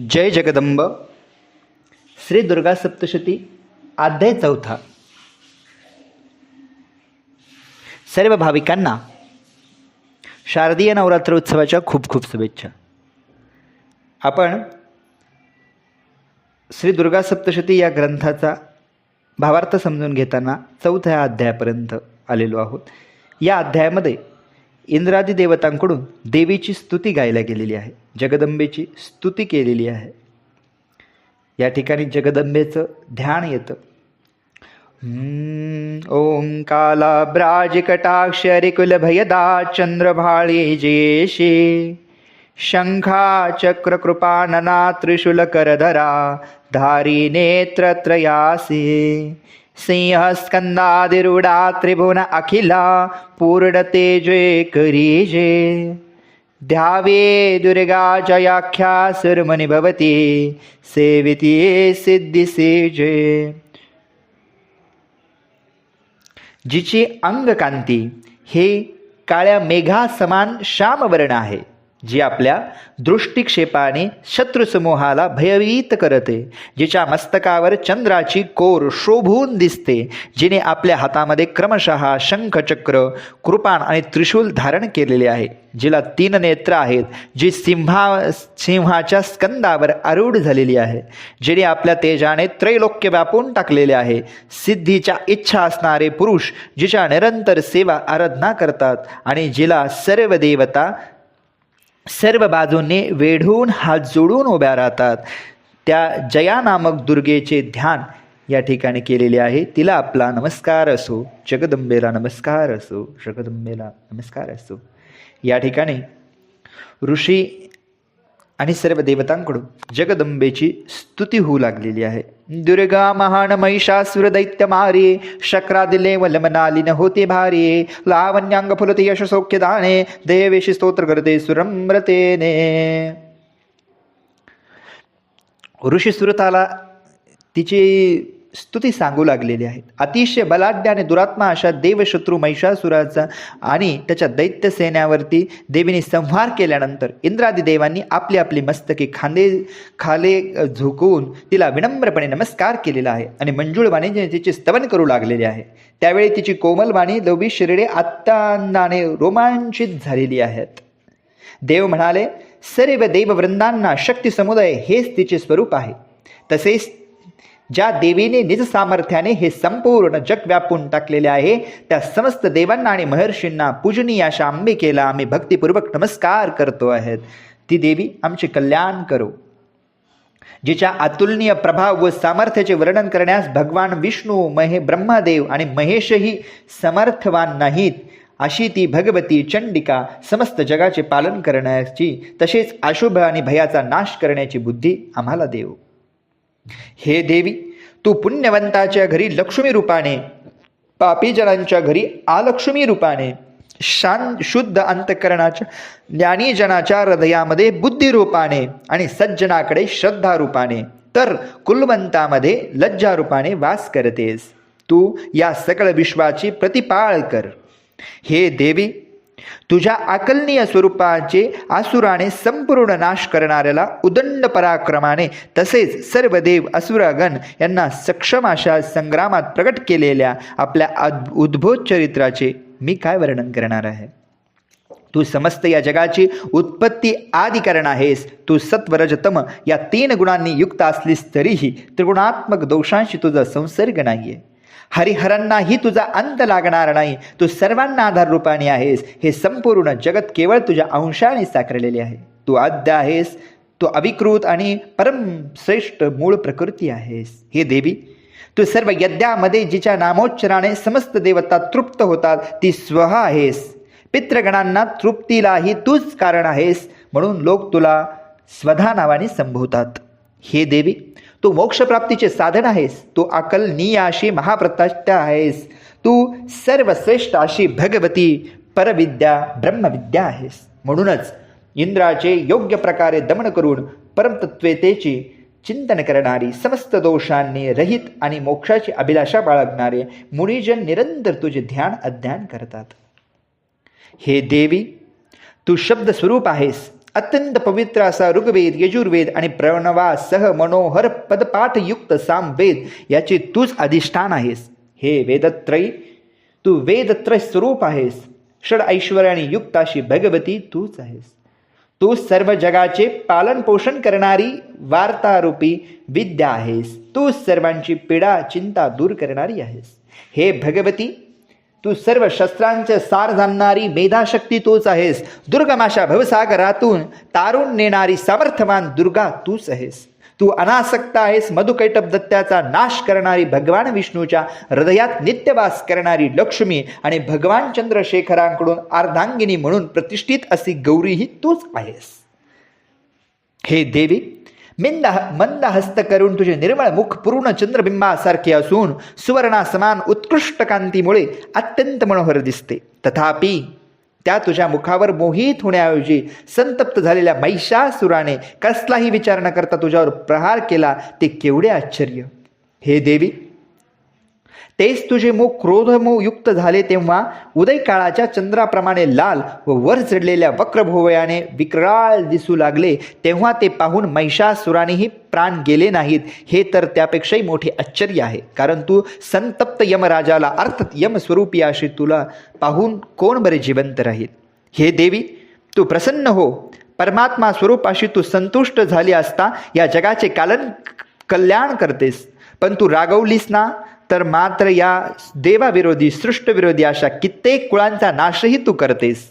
जय जगदंब. श्री दुर्गा सप्तशती अध्याय चौथा. सर्व भाविकांना शारदीय नवरात्र उत्सवाच्या खूप खूप शुभेच्छा. आपण श्री दुर्गा सप्तशती या ग्रंथाचा भावार्थ समजून घेताना चौथ्या अध्यायापर्यंत आलेलो आहोत. या अध्यायामध्ये इंद्रादी देवतांकडून देवीची स्तुती गायला गेलेली आहे. जगदंबेची स्तुती केलेली आहे. या ठिकाणी जगदंबेचं ध्यान येतं. हम्म, ओम काला ब्राजकटाक्षरी कुलभयदा चंद्रभाळे जेशे शंखा चक्र कृपानना त्रिशूल करधरा धारी नेत्रत्रयासे सिंह स्कंदादिरूढा त्रिभुवन अखिला पूर्ण तेजे करीजे। ध्यावे दुर्गा जयाख्या सुरमणी भवती सेविती सिद्धिसेजे जिची अंगकांती हे काळ्या मेघा समान श्यामवर्ण आहे। जी आपल्या दृष्टिक्षेपाने शत्रुसमूहाला भयभीत करते जिच्या मस्तकावर चंद्राची कोर शोभून दिसते जिने आपल्या हातामध्ये क्रमशः शंखचक्र कृपाण आणि त्रिशूल धारण केलेले आहे जिला तीन नेत्र आहेत जी सिंहा सिंहाच्या स्कंदावर आरूढ झालेली आहे जिने आपल्या तेजाने त्रैलोक्य व्यापून टाकलेले आहे सिद्धीच्या इच्छा असणारे पुरुष जिच्या निरंतर सेवा आराधना करतात आणि जिला सर्व देवता सर्व बाजूंनी वेढून हात जोडून उभ्या राहतात. त्या जया नामक दुर्गेचे ध्यान या ठिकाणी केलेले आहे. तिला आपला नमस्कार असो जगदंबेला नमस्कार असो जगदंबेला नमस्कार असो. या ठिकाणी ऋषी आणि सर्व देवतांकडून जगदंबेची स्तुती होऊ लागलेली आहे. दुर्गा महान महिषासुर दैत्य मारे शक्रादिले वलमनालिन होते भारे लावण्यांग फुलते यश सौख्य दाणे देवेशी स्तोत्र करते सुरम्रतेने. ऋषी सुरताला तिची स्तुती सांगू लागलेली आहे अतिशय बलाढ्य आणि दुरात्मा अशा देवशत्रू महिषासुराचा आणि त्याच्या दैत्य सेन्यावरती देवीने संहार केल्यानंतर इंद्रादी देवांनी आपली आपली मस्तके खांदे खाले झुकवून तिला विनम्रपणे नमस्कार केलेला आहे आणि मंजुळवाणी तिचे स्तवन करू लागलेले आहे. त्यावेळी तिची कोमलवाणी लवी शिरडे आत्तानाने रोमांचित झालेली आहेत. देव म्हणाले सर्व देववृंदांना शक्ती समुदाय हेच तिचे स्वरूप आहे. तसेच ज्या देवीने निज सामर्थ्याने हे संपूर्ण जग व्यापून टाकलेले आहे त्या समस्त देवांना आणि महर्षींना पूजनीय अशा अंबिकेला आम्ही भक्तिपूर्वक नमस्कार करतो आहेत. ती देवी आमचे कल्याण करो. जिच्या अतुलनीय प्रभाव व सामर्थ्याचे वर्णन करण्यास भगवान विष्णू महे ब्रह्मदेव आणि महेशही समर्थवान नाहीत अशी ती भगवती चंडिका समस्त जगाचे पालन करण्याची तसेच अशुभ आणि भयाचा नाश करण्याची बुद्धी आम्हाला देव. हे देवी तू पुण्यवंताच्या घरी लक्ष्मी रूपाने पापीजनांच्या घरी आलक्ष्मी रूपाने शांत शुद्ध अंतकरणाच्या ज्ञानीजनाच्या हृदयामध्ये बुद्धिरूपाने आणि सज्जनाकडे श्रद्धा रूपाने तर कुलवंतामध्ये लज्जारूपाने वास करतेस. तू या सकळ विश्वाची प्रतिपाळ कर. हे देवी तुझ्या आकलनीय स्वरूपाचे आसुराने संपूर्ण नाश करणाऱ्याला उदंड पराक्रमाने तसेच सर्व देव असुरागण यांना सक्षम अशा संग्रामात प्रकट केलेल्या आपल्या उद्भूत चरित्राचे मी काय वर्णन करणार आहे? तू समस्त या जगाची उत्पत्ती आदी कारण आहेस. तू सत्वरजतम या तीन गुणांनी युक्त असलीस तरीही त्रिगुणात्मक दोषांशी तुझा संसर्ग नाहीये. हरिहरांनाही तुझा अंत लागणार नाही. तू सर्वांना आधार रूपाने आहेस. हे संपूर्ण जगत केवळ तुझ्या अंशाने साकारलेले आहे. तू आद्य आहेस. तू अविकृत आणि परम श्रेष्ठ मूळ प्रकृती आहेस. हे देवी तू सर्व यज्ञामध्ये जिच्या नामोच्चाराने समस्त देवता तृप्त होतात ती स्व आहेस. पितृगणांना तृप्तीलाही तूच कारण आहेस. म्हणून लोक तुला स्वधा नावाने संबोधतात. हे देवी तू मोक्षप्राप्तीचे साधन आहेस. तू अकलनीय अशी महाप्रतिष्ठा आहेस. तू सर्वश्रेष्ठ अशी भगवती परविद्या ब्रह्मविद्या आहेस. म्हणूनच इंद्राचे योग्य प्रकारे दमन करून परमतत्वेतेची चिंतन करणारी समस्त दोषांनी रहित आणि मोक्षाची अभिलाषा बाळगणारे मुनिजन निरंतर तुझे ध्यान अध्ययन करतात. हे देवी तू शब्द स्वरूप आहेस. अत्यंत पवित्र असा ऋग्वेद यजुर्वेद आणि प्रणवासह मनोहर पदपाठयुक्त सामवेद याचे तूच अधिष्ठान आहेस. हे वेदत्रयी तू वेदत्रय स्वरूप आहेस. षड ऐश्वर्याने युक्त अशी भगवती तूच आहेस. तू सर्व जगाचे पालन पोषण करणारी वार्तारूपी विद्या आहेस. तू सर्वांची पीडा चिंता दूर करणारी आहेस. हे भगवती तू सर्व शस्त्रांचे सार जाणणारी मेधाशक्ती तूच आहेस. दुर्गमाशा भवसागरातून तारून नेणारी सामर्थ्यवान दुर्गा तूच आहेस. तू अनासक्त आहेस मधुकैटप दत्त्याचा नाश करणारी भगवान विष्णूच्या हृदयात नित्यवास करणारी लक्ष्मी आणि भगवान चंद्रशेखरांकडून अर्धांगिनी म्हणून प्रतिष्ठित अशी गौरीही तूच आहेस. हे देवी मिंद मंद हस्त करून तुझे निर्मळ मुख पूर्ण चंद्रबिंबासारखे असून सुवर्णासमान उत्कृष्ट कांतीमुळे अत्यंत मनोहर दिसते. तथापि त्या तुझ्या मुखावर मोहित होण्याऐवजी संतप्त झालेल्या महिषासुराने कसलाही विचार न करता तुझ्यावर प्रहार केला ते केवढे आश्चर्य. हे देवी तेच तुझे मुख क्रोधमो युक्त झाले तेव्हा उदय काळाच्या चंद्राप्रमाणे लाल व वर चढलेल्या वक्रभोवयाने विक्राळ दिसू लागले. तेव्हा ते पाहून महिषासुरानेही प्राण गेले नाहीत. हे तर त्यापेक्षाही मोठे आश्चर्य आहे. कारण तू संतप्त यमराजाला अर्थात यमस्वरूपी अशी तुला पाहून कोण बरे जिवंत राहील? हे देवी तू प्रसन्न हो. परमात्मा स्वरूपाशी तू संतुष्ट झाली असता या जगाचे कालन कल्याण करतेस. पण तू रागवलीस ना? तर मात्र या देवाविरोधी सृष्टविरोधी अशा कित्येक कुळांचा नाशही तू करतेस.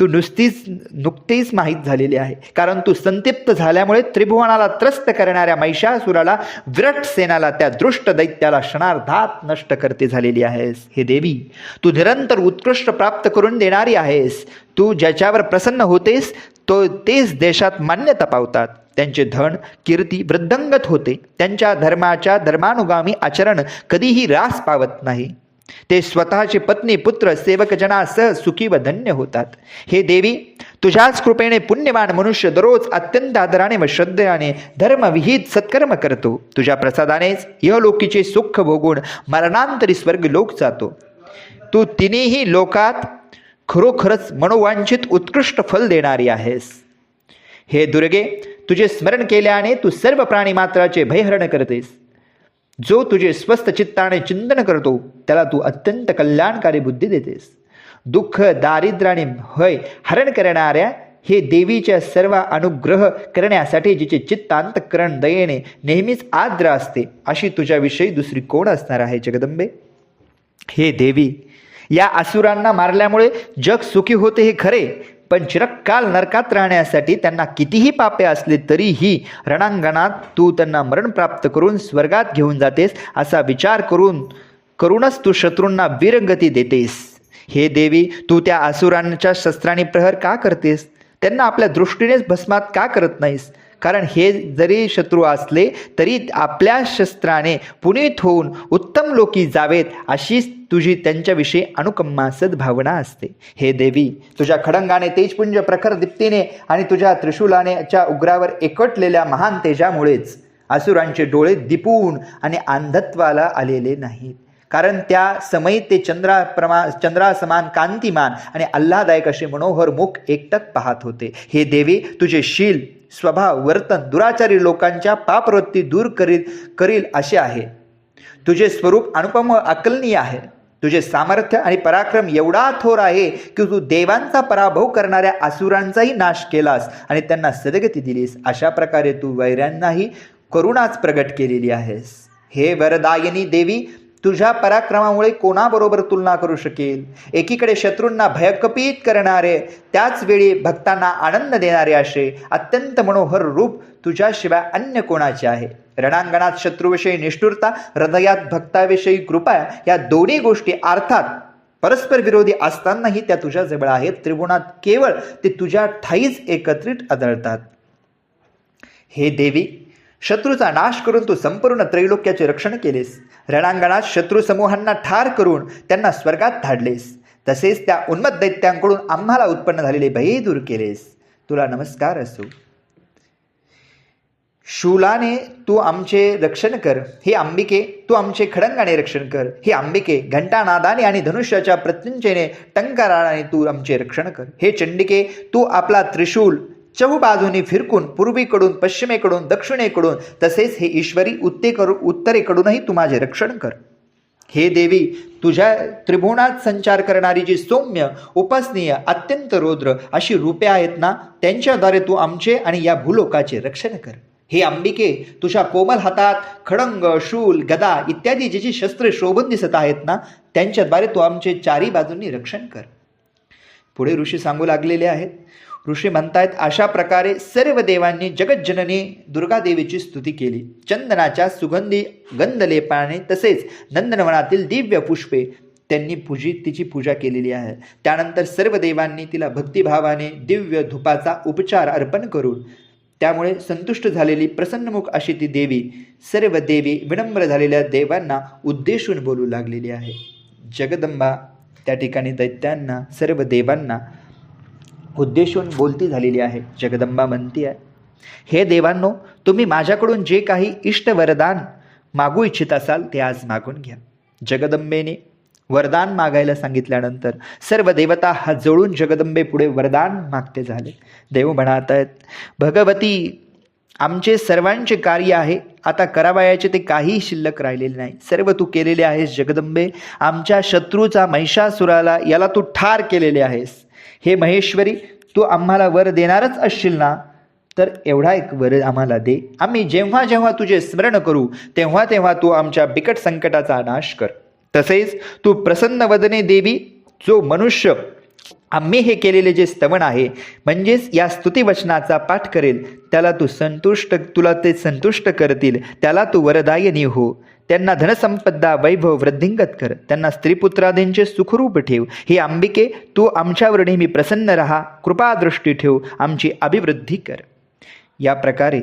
तू नुसतीच नुकतीच माहीत झालेली आहे. कारण तू संतिप्त झाल्यामुळे त्रिभुवनाला त्रस्त करणाऱ्या महिषासुराला विरट सेनाला त्या दृष्ट दैत्याला क्षणार्धात नष्ट करते झालेली आहेस. हे देवी तू निरंतर उत्कृष्ट प्राप्त करून देणारी आहेस. तू ज्याच्यावर प्रसन्न होतेस तो तेच देशात मान्यता पावतात. त्यांचे धन कीर्ती वृद्धंगत होते. त्यांच्या धर्माच्या धर्मानुगामी आचरण कधीही रास पावत नाही. ते स्वतःचे पत्नी पुत्र सेवकजनासह सुखी व धन्य होतात. हे देवी तुझ्याच कृपेने पुण्यवान मनुष्य दररोज अत्यंत आदराने व श्रद्धेने धर्मविहित सत्कर्म करतो. तुझ्या प्रसादानेच इहलोकीचे सुख भोगून मरणांतरी स्वर्ग लोक जातो. तू तिन्ही लोकात खरोखरच मनोवांछित उत्कृष्ट फल देणारी आहेस. हे दुर्गे तुझे स्मरण केल्याने तू सर्व प्राणीमात्राचे भयहरण करतेस. जो तुझे स्वस्थ चित्ताने चिंतन करतो त्याला तू अत्यंत कल्याणकारी बुद्धी देतेस. दुःख दारिद्र्य आणि भय हरण करणाऱ्या हे देवीच्या सर्व अनुग्रह करण्यासाठी जिचे चित्तांतकरण दयेने नेहमीच आद्र असते अशी तुझ्याविषयी दुसरी कोण असणार आहे जगदंबे? हे देवी या असुरांना मारल्यामुळे जग सुखी होते हे खरे पण चिरकाल नरकात राहण्यासाठी त्यांना कितीही पापे असले तरीही रणांगणात तू त्यांना मरण प्राप्त करून स्वर्गात घेऊन जातेस असा विचार करून करूनच तू शत्रूंना वीरगती देतेस. हे देवी तू त्या असुरांच्या शस्त्राने प्रहर का करतेस? त्यांना आपल्या दृष्टीनेच भस्मात का करत नाहीस? कारण हे जरी शत्रू असले तरी आपल्या शस्त्राने पुनीत होऊन उत्तम लोकी जावेत अशीच तुझी त्यांच्याविषयी अनुकंपा सद्भावना असते. हे देवी तुझ्या खडंगाने तेजपुंज प्रखर दीप्तीने आणि तुझ्या त्रिशूलानेच्या उग्रावर एकटलेल्या महान तेजामुळेच असुरांचे डोळे दिपून आणि अंधत्वाला आलेले नाहीत. कारण त्या समयी ते चंद्राप्रमा चंद्रासमान कांतिमान आणि आल्हादायक असे मनोहर मुख एकटक पाहत होते. हे देवी तुझे शील स्वभाव वर्तन दुराचारी लोकांच्या पापवृत्ती दूर करील करील असे आहे. तुझे स्वरूप अनुपम अकलनीय आहे. तुझे सामर्थ्य आणि पराक्रम एवढा थोर आहे की तू देवांचा पराभव करणाऱ्या असुरांचाही नाश केलास आणि त्यांना सदगती दिलीस. अशा प्रकारे तू वैऱ्यांनाही करुणाच प्रगट केलेली आहेस. हे वरदायिनी देवी तुझ्या पराक्रमामुळे कोणाबरोबर तुलना करू शकेल? एकीकडे शत्रूंना भयकपित करणारे त्याच वेळी भक्तांना आनंद देणारे असे अत्यंत मनोहर रूप तुझ्याशिवाय अन्य कोणाचे आहे? रणांगणात शत्रूविषयी निष्ठुरता हृदयात भक्ताविषयी कृपा या दोन्ही गोष्टी अर्थात परस्पर विरोधी असतानाही त्या तुझ्याजवळ आहेत. त्रिगुणात केवळ ते तुझ्या ठाईच एकत्रित आदळतात. हे देवी शत्रूचा नाश करून तू संपूर्ण त्रैलोक्याचे रक्षण केलेस. रणांगणात शत्रुसमूहांना ठार करून त्यांना स्वर्गात धाडलेस. तसेच त्या उन्मत दैत्यांकडून आम्हाला उत्पन्न झालेले भयही दूर केलेस. तुला नमस्कार असो. शूलाने तू आमचे रक्षण कर. हे अंबिके तू आमचे खडंगाने रक्षण कर. हे अंबिके घंटानादाने आणि धनुष्याच्या प्रत्युंचेने टंकाराने तू आमचे रक्षण कर. हे चंडिके तू आपला त्रिशूल चहूबाजूनी फिरकून पूर्वीकडून पश्चिमेकडून दक्षिणेकडून तसेच हे ईश्वरी उत्तेकर उत्तरेकडूनही तू माझे रक्षण कर. हे देवी तुझ्या त्रिभुवनात संचार करणारी जी सौम्य उपासनीय अत्यंत रौद्र अशी रूपे आहेत ना त्यांच्याद्वारे तू आमचे आणि या भूलोकाचे रक्षण कर. हे अंबिके तुझ्या कोमल हातात खडंग शूल गदा इत्यादी जी जी शस्त्रे शोभून दिसत आहेत ना त्यांच्याद्वारे तू आमचे चारी बाजूंनी रक्षण कर. पुढे ऋषी सांगू लागलेले आहेत ऋषी म्हणतायत अशा प्रकारे सर्व देवांनी जगज्जननी दुर्गादेवीची स्तुती केली. चंदनाच्या सुगंधी गंधलेपाने तसेच नंदनवनातील दिव्य पुष्पे त्यांनी पूजी तिची पूजा केलेली आहे. त्यानंतर सर्व देवांनी तिला भक्तिभावाने दिव्य धुपाचा उपचार अर्पण करून त्यामुळे संतुष्ट झालेली प्रसन्नमुख अशी ती देवी सर्व देवी विनम्र झालेल्या देवांना उद्देशून बोलू लागलेली आहे. जगदंबा त्या ठिकाणी दैत्यांना सर्व देवांना उद्देशून बोलती झालेली आहे. जगदंबा म्हणती आहे हे देवांनो तुम्ही माझ्याकडून जे काही इष्ट वरदान मागू इच्छित असाल ते आज मागून घ्या. जगदंबेने वरदान मागायला सांगितल्यानंतर सर्व देवता हात जोडून जगदंबे पुढे वरदान मागते झाले. देव म्हणत आहेत भगवती आमचे सर्वांचे कार्य आहे. आता करावयाचे ते काहीही शिल्लक राहिलेले नाही. सर्व तू केलेले आहेस जगदंबे. आमच्या शत्रूचा महिषासुराला याला तू ठार केलेले आहेस. हे महेश्वरी तू आम्हाला वर देणारच असशील ना? तर एवढा एक वर आम्हाला दे. आम्ही जेव्हा जेव्हा तुझे स्मरण करू तेव्हा तेव्हा तू आमच्या बिकट संकटाचा नाश कर. तसेच तू प्रसन्न वदने देवी जो मनुष्य आम्ही हे केलेले जे स्तवन आहे म्हणजेच या स्तुतिवचनाचा पाठ करेल त्याला तू संतुष्ट तुला ते संतुष्ट करतील त्याला तू वरदायनी हो. त्यांना धनसंपदा वैभव वृद्धिंगत कर. त्यांना स्त्रीपुत्रादींचे सुखरूप ठेव. ही अंबिके तू आमच्यावर नेहमी प्रसन्न राहा. कृपादृष्टी ठेव. आमची अभिवृद्धी कर. या प्रकारे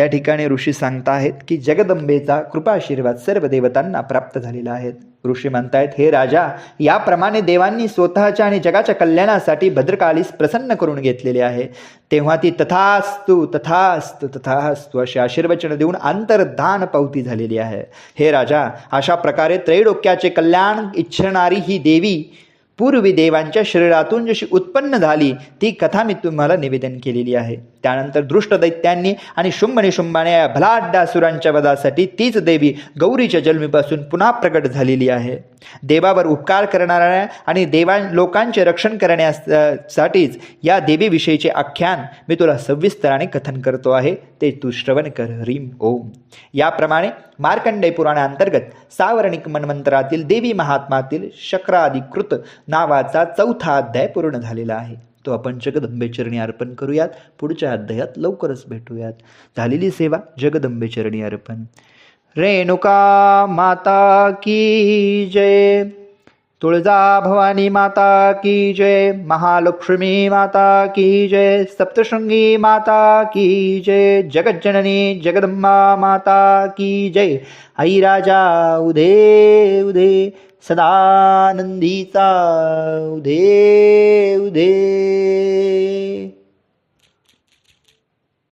त्या ठिकाणी ऋषी सांगता आहेत की जगदंबेचा कृपा आशीर्वाद सर्व देवतांना प्राप्त झालेला आहे. ऋषी म्हणतायत हे राजा याप्रमाणे देवांनी स्वतःच्या आणि जगाच्या कल्याणासाठी भद्रकालीस प्रसन्न करून घेतलेले आहे. तेव्हा ती तथास्तु तथास्तु तथास्तु अशी आशीर्वचन देऊन अंतर्धान पावती झालेली आहे. हे राजा अशा प्रकारे त्रैडोक्याचे कल्याण इच्छणारी ही देवी पूर्वी देवांच्या शरीरातून जशी उत्पन्न झाली ती कथा मी तुम्हाला निवेदन केलेली आहे. त्यानंतर दृष्ट दैत्यांनी आणि शुंभ निशुंभाने या भलाड्डासुरांच्या वधासाठी तीच देवी गौरीच्या जन्मीपासून पुन्हा प्रकट झालेली आहे. देवावर उपकार करणाऱ्या आणि देवां लोकांचे रक्षण करण्यासाठीच या देवीविषयीचे आख्यान मी तुला सविस्तराने कथन करतो आहे. ते तू श्रवण कर. ह्रीम ओम. याप्रमाणे मार्कंडेय पुराणांतर्गत सावर्णिक मनमंत्रातील देवी महात्मातील शक्राधिकृत नावाचा चौथा अध्याय पूर्ण झालेला आहे. तो आपण जगदंबे चरणी अर्पण करूयात. पुढच्या अध्यायात लवकरच भेटूयात. झालेली सेवा जगदंबे चरणी अर्पण. रेणुका माता की जय. तुळजा भवानी माता की जय महालक्ष्मी माता की जय सप्तशृंगी माता की जय जगज्जननी जगदंबा माता की जय आई राजा उदे उदे सदानंदीचा उदे उदे।